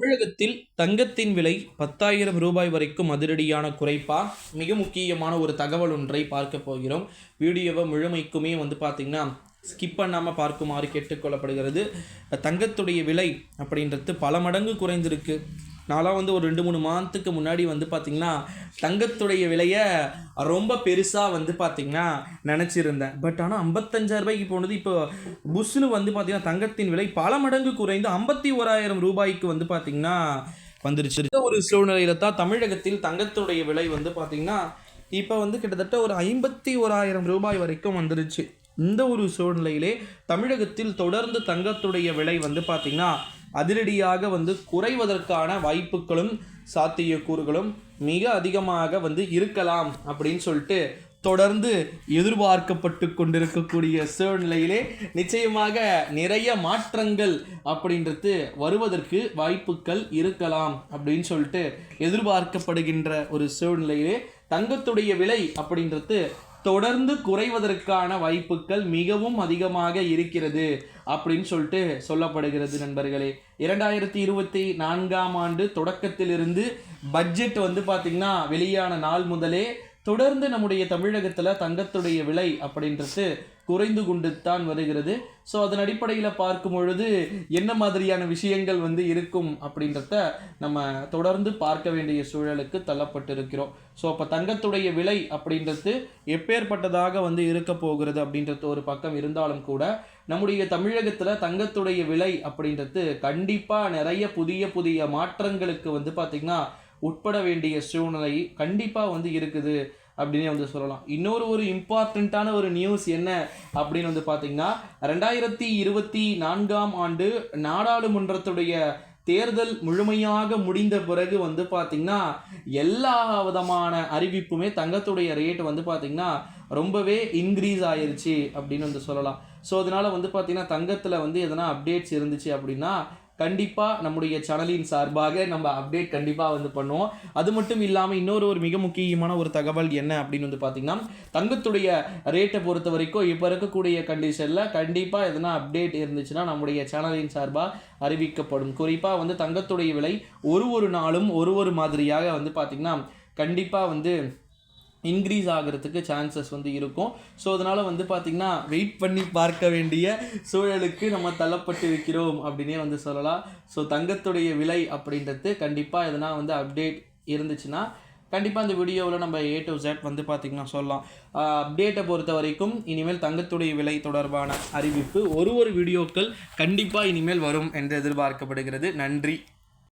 தமிழகத்தில் தங்கத்தின் விலை பத்தாயிரம் ரூபாய் வரைக்கும் அதிரடியான குறைப்பா? மிக முக்கியமான ஒரு தகவல் ஒன்றை பார்க்க போகிறோம். வீடியோவை முழுமைக்குமே வந்து பார்த்திங்கன்னா ஸ்கிப் பண்ணாமல் பார்க்குமாறு கேட்டுக்கொள்ளப்படுகிறது தங்கத்துடைய விலை அப்படின்றது பல மடங்கு குறைந்திருக்கு. நான்லாம் வந்து ஒரு ரெண்டு மூணு மாதத்துக்கு முன்னாடி வந்து பார்த்திங்கன்னா தங்கத்துடைய விலையை ரொம்ப பெருசாக வந்து பார்த்திங்கன்னா நினச்சிருந்தேன். பட் ஆனால் ஐம்பத்தஞ்சாயிரம் ரூபாய்க்கு போனது இப்போ புஷ்னு வந்து பார்த்திங்கன்னா தங்கத்தின் விலை பல மடங்கு குறைந்து ஐம்பத்தி ஓராயிரம் ரூபாய்க்கு வந்து பார்த்திங்கன்னா வந்துருச்சு. இந்த ஒரு சூழ்நிலையில தான் தமிழகத்தில் தங்கத்துடைய விலை வந்து பார்த்திங்கன்னா இப்போ வந்து கிட்டத்தட்ட ஒரு ஐம்பத்தி ஓராயிரம் ரூபாய் வரைக்கும் வந்துருச்சு. இந்த ஒரு சூழ்நிலையிலே தமிழகத்தில் தொடர்ந்து தங்கத்துடைய விலை வந்து பார்த்திங்கன்னா அதிரடியாக வந்து குறைவதற்கான வாய்ப்புகளும் சாத்தியக்கூறுகளும் மிக அதிகமாக வந்து இருக்கலாம் அப்படின்னு சொல்லிட்டு தொடர்ந்து எதிர்பார்க்கப்பட்டு கொண்டிருக்கக்கூடிய சூழ்நிலையிலே நிச்சயமாக நிறைய மாற்றங்கள் அப்படின்றது வருவதற்கு வாய்ப்புகள் இருக்கலாம் அப்படின்னு சொல்லிட்டு எதிர்பார்க்கப்படுகின்ற ஒரு சூழ்நிலையிலே தங்கத்துடைய விலை அப்படின்றது தொடர்ந்து குறைவதற்கான வாய்ப்புகள் மிகவும் அதிகமாக இருக்கிறது அப்படின்னு சொல்லிட்டு சொல்லப்படுகிறது நண்பர்களே. இரண்டாயிரத்தி இருபத்தி நான்காம் ஆண்டு தொடக்கத்திலிருந்து பட்ஜெட் வந்து பார்த்திங்கன்னா வெளியான நாள் முதலே தொடர்ந்து நம்முடைய தமிழகத்தில் தங்கத்துடைய விலை அப்படின்றது குறைந்து கொண்டு தான் வருகிறது. ஸோ அதன் அடிப்படையில் பார்க்கும் பொழுது என்ன மாதிரியான விஷயங்கள் வந்து இருக்கும் அப்படின்றத நம்ம தொடர்ந்து பார்க்க வேண்டிய சூழலுக்கு தள்ளப்பட்டிருக்கிறோம். ஸோ அப்போ தங்கத்துடைய விலை அப்படின்றது எப்பேற்பட்டதாக வந்து இருக்க போகிறது அப்படின்றது ஒரு பக்கம் இருந்தாலும் கூட நம்முடைய தமிழகத்தில் தங்கத்துடைய விலை அப்படின்றது கண்டிப்பாக நிறைய புதிய புதிய மாற்றங்களுக்கு வந்து பார்த்திங்கன்னா உட்பட வேண்டிய சூழ்நிலை கண்டிப்பாக வந்து இருக்குது அப்படின்னே வந்து சொல்லலாம். இன்னொரு ஒரு இம்பார்ட்டண்ட்டான ஒரு நியூஸ் என்ன அப்படின்னு வந்து பார்த்தீங்கன்னா ரெண்டாயிரத்தி இருபத்தி நான்காம் ஆண்டு நாடாளுமன்றத்துடைய தேர்தல் முழுமையாக முடிந்த பிறகு வந்து பார்த்திங்கன்னா எல்லா விதமான அறிவிப்புமே தங்கத்துடைய ரேட் வந்து பார்த்திங்கன்னா ரொம்பவே இன்க்ரீஸ் ஆயிருச்சு அப்படின்னு வந்து சொல்லலாம். ஸோ அதனால் வந்து பார்த்திங்கன்னா தங்கத்தில் வந்து எதனா அப்டேட்ஸ் இருந்துச்சு அப்படின்னா கண்டிப்பாக நம்முடைய சேனலின் சார்பாக நம்ம அப்டேட் கண்டிப்பாக வந்து பண்ணுவோம். அது மட்டும் இல்லாமல் இன்னொரு ஒரு மிக முக்கியமான ஒரு தகவல் என்ன அப்படின்னு வந்து பார்த்திங்கன்னா தங்கத்துடைய ரேட்டை பொறுத்த வரைக்கும் இப்போ இருக்கக்கூடிய கண்டிஷனில் கண்டிப்பாக எதனா அப்டேட் இருந்துச்சுன்னா நம்முடைய சேனலின் சார்பாக அறிவிக்கப்படும். குறிப்பாக வந்து தங்கத்துடைய விலை ஒரு ஒரு நாளும் ஒரு ஒரு மாதிரியாக வந்து பார்த்திங்கன்னா கண்டிப்பாக வந்து இன்க்ரீஸ் ஆகிறதுக்கு சான்சஸ் வந்து இருக்கும். ஸோ அதனால் வந்து பார்த்திங்கன்னா வெயிட் பண்ணி பார்க்க வேண்டிய சூழலுக்கு நம்ம தள்ளப்பட்டு இருக்கிறோம் அப்படின்னே வந்து சொல்லலாம். ஸோ தங்கத்துடைய விலை அப்படின்றது கண்டிப்பாக எதனா வந்து அப்டேட் இருந்துச்சுன்னா கண்டிப்பாக அந்த வீடியோவில் நம்ம ஏ டு ஜெட் வந்து பார்த்திங்கன்னா சொல்லலாம். அப்டேட்டை பொறுத்த வரைக்கும் இனிமேல் தங்கத்துடைய விலை தொடர்பான அறிவிப்பு ஒரு ஒரு வீடியோக்கள் கண்டிப்பாக இனிமேல் வரும் என்று எதிர்பார்க்கப்படுகிறது. நன்றி.